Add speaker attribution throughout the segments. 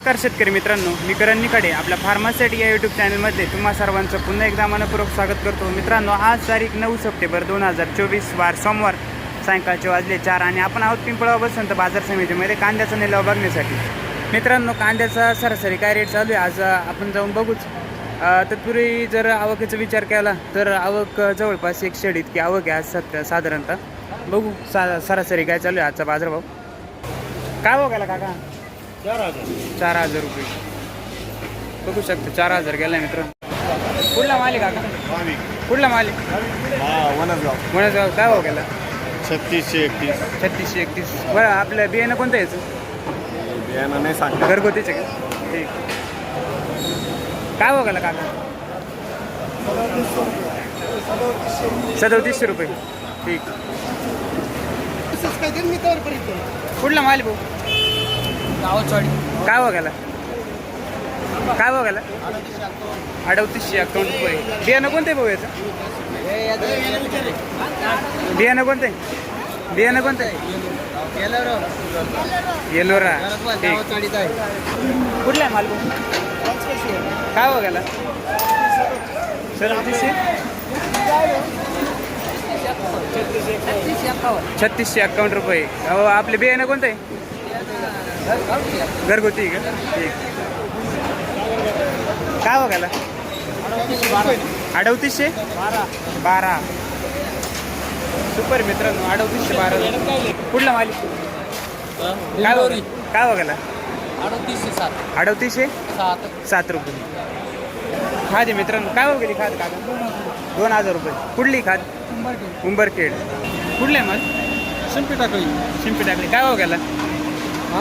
Speaker 1: नमस्कार शेतकरी मित्रांनो मी करण निकडे आपल्या फार्मासिटी या यूट्यूब चॅनलमध्ये तुम्हा सर्वांचं पुन्हा एकदा मनपूर्वक स्वागत करतो. मित्रांनो आज तारीख नऊ सप्टेंबर दोन हजार चोवीस वार सोमवार सायंकाळचे वाजले चार आणि आपण आहोत पिंपळा बसंत बाजार समितीमध्ये कांद्याचा निलाव बघण्यासाठी. मित्रांनो कांद्याचा सरासरी काय रेट चालू आहे? आज आपण जाऊन बघूच. तत्पूर्वी जर आवकेचा विचार केला तर आवक जवळपास एक शेड इतकी आवक आहे आज सत्य साधारणतः. बघू सा सरासरी काय चालू आहे आजचा बाजारभाव. काय बघायला काका?
Speaker 2: चार हजार.
Speaker 1: चार हजार रुपये. बघू शकतो चार हजार गेलाय मित्र कुठला माल आहे काका कुठला माल आहे
Speaker 2: हा वनसगाव.
Speaker 1: म्हणत काय भाव गेला?
Speaker 2: छत्तीसशे एकतीस.
Speaker 1: छत्तीसशे एकतीस. बरं आपलं बियाणं कोणतं यायचं
Speaker 2: बियाणं नाही सांगता
Speaker 1: घरगुतीचे का? ठीक. काय भाव गेला काका? सदोतीसशे रुपये. ठीक. कुठला माल आहे भाऊ काय गेला? काय गेला? अडवतीसशे अकाउंट रुपये. बियाणं कोणतं आहे भाऊ याचं? बियाणं कोणतं? बियाणं कोणतं? आहे येलोरा. कुठला आहे माल? काय गेला? सदतीसशे छत्तीसशे अकाउंट रुपये. अहो आपले बियाणं कोणतं? आहे घरगुती का? ठीक. काय गेला? अडवतीसशे बारा. सुपर मित्रांनो अडवतीसशे बारा. कुठला मालिक काय काय गेला?
Speaker 3: अडतीसशे सात.
Speaker 1: अडवतीसशे
Speaker 3: सात.
Speaker 1: सात रुपये. खाद मित्रांनो काय गेली खाद काका? दोन हजार रुपये. कुठली खाद? उंबरखेड. कुठले मग
Speaker 3: शिंपी टाकळी.
Speaker 1: शिंपी टाकली काय गेला?
Speaker 3: हा?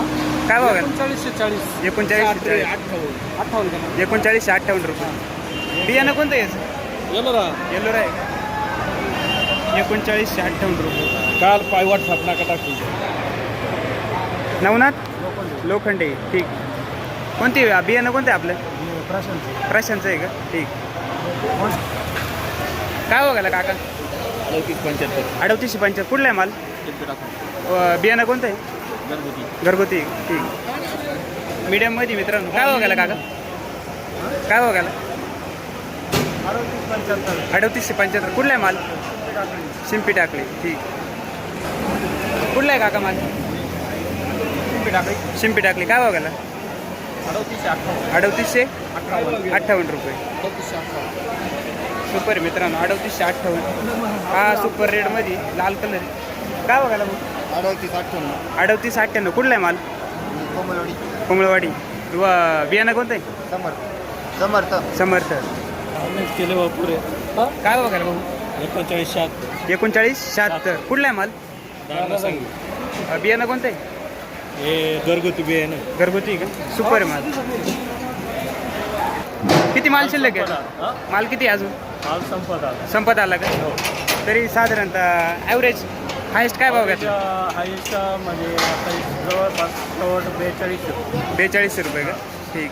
Speaker 1: काय भाव
Speaker 3: चाळीसशे चाळीस
Speaker 1: एकोणचाळीस
Speaker 3: अठ्ठावन्न
Speaker 1: एकोणचाळीसशे अठ्ठावन्न रुपये. बियाणं कोणतं
Speaker 3: रा
Speaker 1: येलो आहे एकोणचाळीसशे अठ्ठावन्न रुपये.
Speaker 3: काल पायवाट स्थापना का टाकली
Speaker 1: नवनाथ? लोखंडे. ठीक. कोणती बियाणं कोणतं आहे आपलं? प्रशांतचं आहे का? ठीक. काय गेला काका?
Speaker 3: लौकिक पंच्याहत्तर.
Speaker 1: अडवतीसशे पंचायत कुठला आहे माल? बियाणं कोणतं आहे?
Speaker 3: घरगुती.
Speaker 1: ठीक. मीडियममध्ये मित्रांनो काय गेला काका? काय गेला? अडवतीसशे पंच्याहत्तर. कुठला आहे माल? शिंपी टाकली ठीक. कुठला आहे काका माल?
Speaker 3: शिंपी टाकळी.
Speaker 1: शिंपी टाकली काय गेला?
Speaker 3: अडतीसशे अठ्ठावन्न.
Speaker 1: रुपये. सुपर मित्रांनो अडवतीसशे अठ्ठावन्न. हा सुपर रेडमध्ये लाल कलर काय बघायला मग?
Speaker 2: अडतीस अठ्ठ्याण्णव.
Speaker 1: अडवतीस अठ्ठ्याण्णव. कुठला आहे माल?
Speaker 2: कोमलवाडी.
Speaker 1: कोमळवाडी व बियाणं कोणतं आहे?
Speaker 2: समर्थ. समर्थ.
Speaker 1: समर्थ
Speaker 3: केले वापुरे
Speaker 1: काय बघायला भाऊ
Speaker 3: एकोणचाळीस सात
Speaker 1: एकोणचाळीस शहात्तर. कुठला आहे माल? अं, बियाणं कोणतं आहे?
Speaker 3: हे घरगुती बियाणं
Speaker 1: घरगुती का? सुपर आहे माल. किती माल शिल्लक आहे? माल किती आहे अजून?
Speaker 3: काल संपत आला.
Speaker 1: संपत आला का? तरी साधारणतः ॲव्हरेज हायेस्ट काय भाव घ्यायचा
Speaker 3: हायस्ट म्हणजे आता जवळपास जवळ बेचाळीस
Speaker 1: बेचाळीसशे रुपये का? ठीक.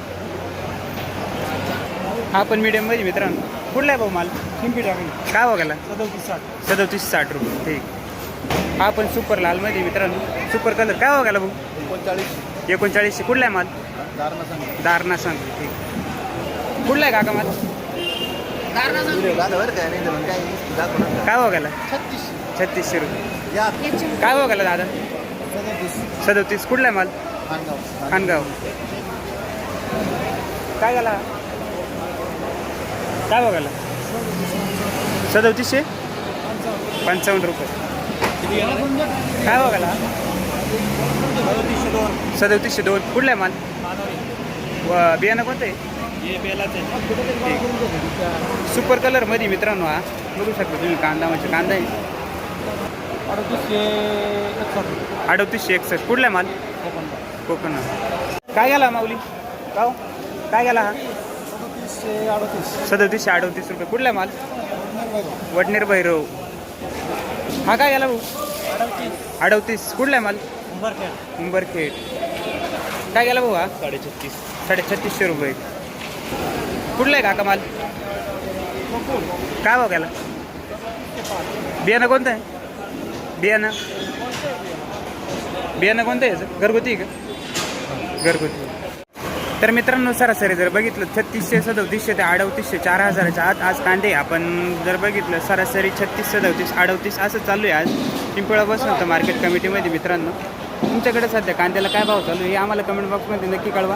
Speaker 1: हा पण मीडियममध्ये मित्रांनो. कुठला आहे भाऊ माल?
Speaker 3: शिंपी टाकळी
Speaker 1: काय बघायला
Speaker 3: सदोतीस साठ.
Speaker 1: सदोतीस साठ रुपये. ठीक. हा पण सुपर लालमध्ये मित्रांनो. सुपर कलर काय बघायला भाऊ?
Speaker 2: एकोणचाळीस.
Speaker 1: एकोणचाळीसशे कुठला आहे माल?
Speaker 2: दारणा सांग
Speaker 1: दारणा सांग ठीक. कुठला आहे काका माल?
Speaker 2: काय
Speaker 1: बघायला
Speaker 2: छत्तीस.
Speaker 1: छत्तीसशे रुपये. काय बघायला दादा?
Speaker 2: सदतीस.
Speaker 1: कुठला माल?
Speaker 2: खानगाव.
Speaker 1: खानगाव. काय झाला? काय बघायला सदोतीसशे? पंचावन्न रुपये. काय बघायला
Speaker 3: सदोतीसशे दोन.
Speaker 1: सदोतीसशे दोन. कुठला माल? बियाणं कोणतं आहे?
Speaker 3: हे बेलाच आहे
Speaker 1: सुपर कलरमध्ये मित्रांनो हा. बघू शकता तुम्ही कांदा म्हणजे कांदा आहे.
Speaker 3: अडतीसशे एकसष्ट.
Speaker 1: अडतीसशे एकसष्ट. कुठला माल? कोकण. काय गेला माऊली? गाव काय गेला हा?
Speaker 3: सदतीसशे अडतीस.
Speaker 1: सदतीसशे अडतीस रुपये. कुठला माल? वडनेर भैरव. हा काय गेला भाऊ?
Speaker 3: अडतीस.
Speaker 1: कुठला माल?
Speaker 3: उंबरखेड.
Speaker 1: उंबरखेड. काय गेला भाऊ हा?
Speaker 3: साडे छत्तीस
Speaker 1: साडे छत्तीसशे रुपये. कुठला आहे काका माल? काय भाव बियाणं कोणतं आहे? बियाणं? बियाणं कोणतं आहे घरगुती का? घरगुती. तर मित्रांनो सरासरी जर बघितलं छत्तीसशे सदोतीसशे ते अडतीसशे चार हजाराच्या आत आज कांदे आपण जर बघितलं सरासरी छत्तीस सदोतीस अडतीस असं चालू आहे आज. पिंपळा होतं मार्केट कमिटीमध्ये मित्रांनो. तुमच्याकडे सध्या कांद्याला काय भाव चालू आहे हे आम्हाला कमेंट बॉक्समध्ये नक्की कळवा.